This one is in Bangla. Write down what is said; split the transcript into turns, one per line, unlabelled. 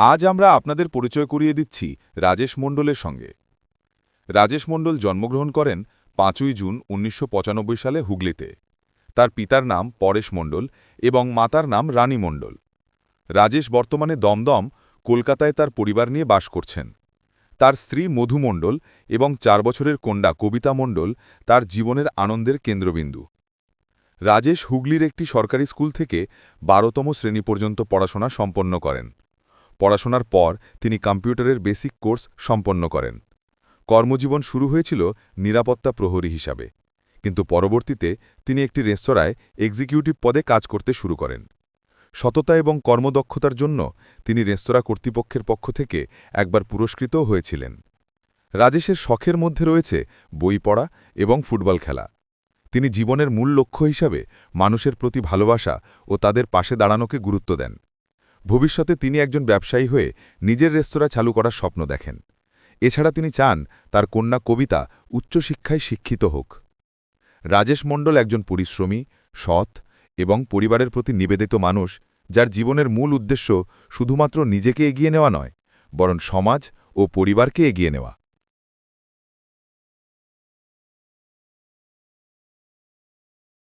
আজ আমরা আপনাদের পরিচয় করিয়ে দিচ্ছি রাজেশ মণ্ডলের সঙ্গে। রাজেশ মণ্ডল জন্মগ্রহণ করেন পাঁচই জুন উনিশশো পঁচানব্বই সালে হুগলিতে। তার পিতার নাম পরেশ মণ্ডল এবং মাতার নাম রানী মণ্ডল। রাজেশ বর্তমানে দমদম, কলকাতায় তার পরিবার নিয়ে বাস করছেন। তার স্ত্রী মধু মণ্ডল এবং চার বছরের কন্যা কবিতা মণ্ডল তার জীবনের আনন্দের কেন্দ্রবিন্দু। রাজেশ হুগলির একটি সরকারি স্কুল থেকে বারোতম শ্রেণি পর্যন্ত পড়াশোনা সম্পন্ন করেন। পড়াশোনার পর তিনি কম্পিউটারের বেসিক কোর্স সম্পন্ন করেন। কর্মজীবন শুরু হয়েছিল নিরাপত্তা প্রহরী হিসাবে। কিন্তু পরবর্তীতে তিনি একটি রেস্তোরাঁয় এক্সিকিউটিভ পদে কাজ করতে শুরু করেন। সততা এবং কর্মদক্ষতার জন্য তিনি রেস্তোরাঁ কর্তৃপক্ষের পক্ষ থেকে একবার পুরস্কৃতও হয়েছিলেন। রাজেশের শখের মধ্যে রয়েছে বই পড়া এবং ফুটবল খেলা। তিনি জীবনের মূল লক্ষ্য হিসাবে মানুষের প্রতি ভালোবাসা ও তাদের পাশে দাঁড়ানোকে গুরুত্ব দেন। ভবিষ্যতে তিনি একজন ব্যবসায়ী হয়ে নিজের রেস্তোরাঁ চালু করার স্বপ্ন দেখেন। এছাড়া তিনি চান তার কন্যা কবিতা উচ্চশিক্ষায় শিক্ষিত হোক। রাজেশ মণ্ডল একজন পরিশ্রমী, সৎ এবং পরিবারের প্রতি নিবেদিত মানুষ, যার জীবনের মূল উদ্দেশ্য শুধুমাত্র নিজেকে এগিয়ে নেওয়া নয়, বরং সমাজ ও পরিবারকে এগিয়ে নেওয়া।